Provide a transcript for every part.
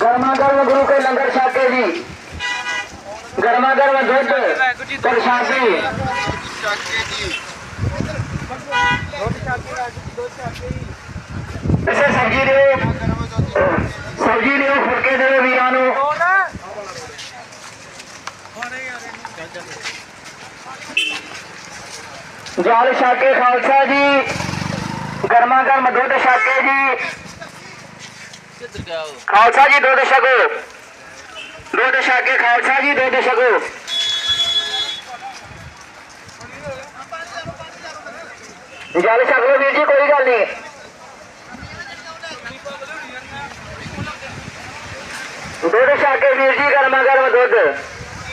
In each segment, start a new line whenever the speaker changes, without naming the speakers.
ਗਰਮਾ ਗਰਮ ਗੁਰੂ ਕੇ ਲੰਗਰ ਛਾਕੇ ਜੀ ਗਰਮਾ ਗਰਮ ਦੁੱਧ, ਪ੍ਰਸ਼ਾਦੀ। ਛਾਕੇ ਜੀ ਇਸੇ ਸਬਜ਼ੀ ਦੇ ਸਬਜ਼ੀ ਦੇ ਫੁਲਕੇ ਦੇ ਵੀ जाल शाके खालसा जी, गर्मा गर्म दूध शाके जी। खालसा जी, दूध शगो। दूध शाके, खालसा जी, दूध शगो। जाल शक लो जी, कोई गल नहीं। दुध शाके भीर जी, गर्मा गर्म दुध।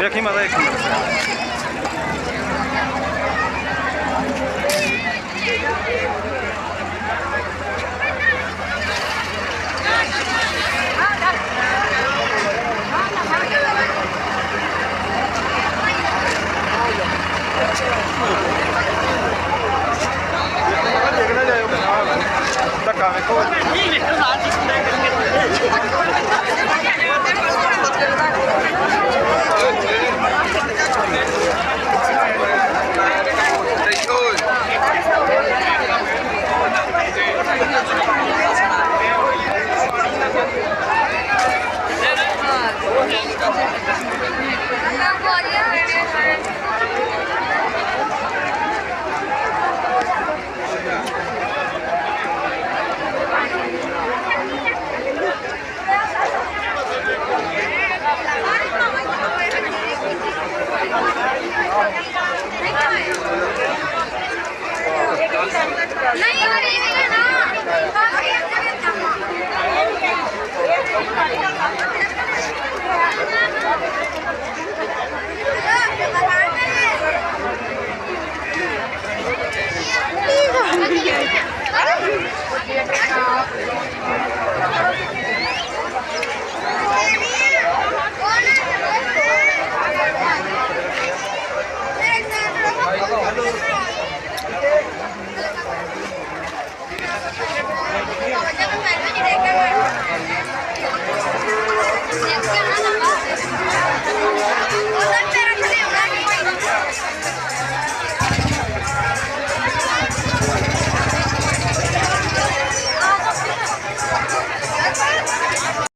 Jakim alaikum. Tá cá, vem com